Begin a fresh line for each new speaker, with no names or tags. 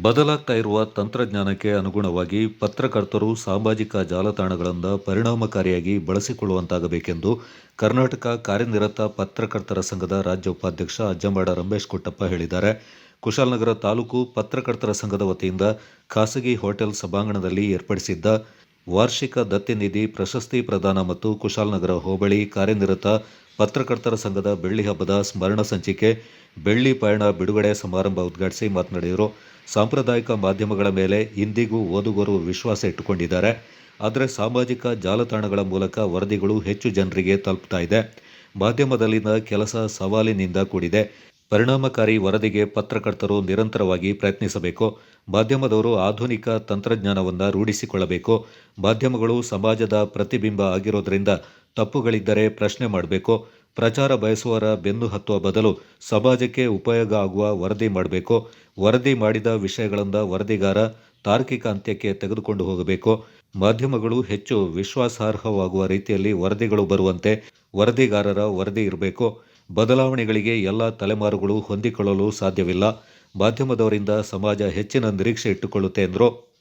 ಬದಲಾಗ್ತಾ ಇರುವ ತಂತ್ರಜ್ಞಾನಕ್ಕೆ ಅನುಗುಣವಾಗಿ ಪತ್ರಕರ್ತರು ಸಾಮಾಜಿಕ ಜಾಲತಾಣಗಳನ್ನು ಪರಿಣಾಮಕಾರಿಯಾಗಿ ಬಳಸಿಕೊಳ್ಳುವಂತಾಗಬೇಕೆಂದು ಕರ್ನಾಟಕ ಕಾರ್ಯನಿರತ ಪತ್ರಕರ್ತರ ಸಂಘದ ರಾಜ್ಯ ಉಪಾಧ್ಯಕ್ಷ ಅಜ್ಜಂಬಾಡ ರಮೇಶ್ ಕೊಟ್ಟಪ್ಪ ಹೇಳಿದ್ದಾರೆ. ಕುಶಾಲನಗರ ತಾಲೂಕು ಪತ್ರಕರ್ತರ ಸಂಘದ ವತಿಯಿಂದ ಖಾಸಗಿ ಹೋಟೆಲ್ ಸಭಾಂಗಣದಲ್ಲಿ ಏರ್ಪಡಿಸಿದ್ದ ವಾರ್ಷಿಕ ದತ್ತಿ ನಿಧಿ ಪ್ರಶಸ್ತಿ ಪ್ರದಾನ ಮತ್ತು ಕುಶಾಲನಗರ ಹೋಬಳಿ ಕಾರ್ಯನಿರತ ಪತ್ರಕರ್ತರ ಸಂಘದ ಬೆಳ್ಳಿ ಹಬ್ಬದ ಸ್ಮರಣ ಸಂಚಿಕೆ, ಬೆಳ್ಳಿ ಪಯಣ ಬಿಡುಗಡೆ ಸಮಾರಂಭ ಉದ್ಘಾಟಿಸಿ ಮಾತನಾಡಿದರು. ಸಾಂಪ್ರದಾಯಿಕ ಮಾಧ್ಯಮಗಳ ಮೇಲೆ ಇಂದಿಗೂ ಓದುಗರು ವಿಶ್ವಾಸ ಇಟ್ಟುಕೊಂಡಿದ್ದಾರೆ. ಆದರೆ ಸಾಮಾಜಿಕ ಜಾಲತಾಣಗಳ ಮೂಲಕ ವರದಿಗಳು ಹೆಚ್ಚು ಜನರಿಗೆ ತಲುಪ್ತಾ ಇದೆ. ಮಾಧ್ಯಮದಲ್ಲಿನ ಕೆಲಸ ಸವಾಲಿನಿಂದ ಕೂಡಿದೆ. ಪರಿಣಾಮಕಾರಿ ವರದಿಗೆ ಪತ್ರಕರ್ತರು ನಿರಂತರವಾಗಿ ಪ್ರಯತ್ನಿಸಬೇಕು. ಮಾಧ್ಯಮದವರು ಆಧುನಿಕ ತಂತ್ರಜ್ಞಾನವನ್ನು ರೂಢಿಸಿಕೊಳ್ಳಬೇಕು. ಮಾಧ್ಯಮಗಳು ಸಮಾಜದ ಪ್ರತಿಬಿಂಬ ಆಗಿರೋದ್ರಿಂದ ತಪ್ಪುಗಳಿದ್ದರೆ ಪ್ರಶ್ನೆ ಮಾಡಬೇಕು, ಪ್ರಚಾರ ಬಯಸುವವರ ಬೆನ್ನು ಹತ್ತುವ ಬದಲು ಸಮಾಜಕ್ಕೆ ಉಪಯೋಗ ಆಗುವ ವರದಿ ಮಾಡಬೇಕು, ವರದಿ ಮಾಡಿದ ವಿಷಯಗಳಿಂದ ವರದಿಗಾರ ತಾರ್ಕಿಕ ಅಂತ್ಯಕ್ಕೆ ತೆಗೆದುಕೊಂಡು ಹೋಗಬೇಕು. ಮಾಧ್ಯಮಗಳು ಹೆಚ್ಚು ವಿಶ್ವಾಸಾರ್ಹವಾಗುವ ರೀತಿಯಲ್ಲಿ ವರದಿಗಳು ಬರುವಂತೆ ವರದಿಗಾರರ ವರದಿ ಇರಬೇಕು. ಬದಲಾವಣೆಗಳಿಗೆ ಎಲ್ಲ ತಲೆಮಾರುಗಳು ಹೊಂದಿಕೊಳ್ಳಲು ಸಾಧ್ಯವಿಲ್ಲ. ಮಾಧ್ಯಮದವರಿಂದ ಸಮಾಜ ಹೆಚ್ಚಿನ ನಿರೀಕ್ಷೆ ಇಟ್ಟುಕೊಳ್ಳುತ್ತೆ ಎಂದರು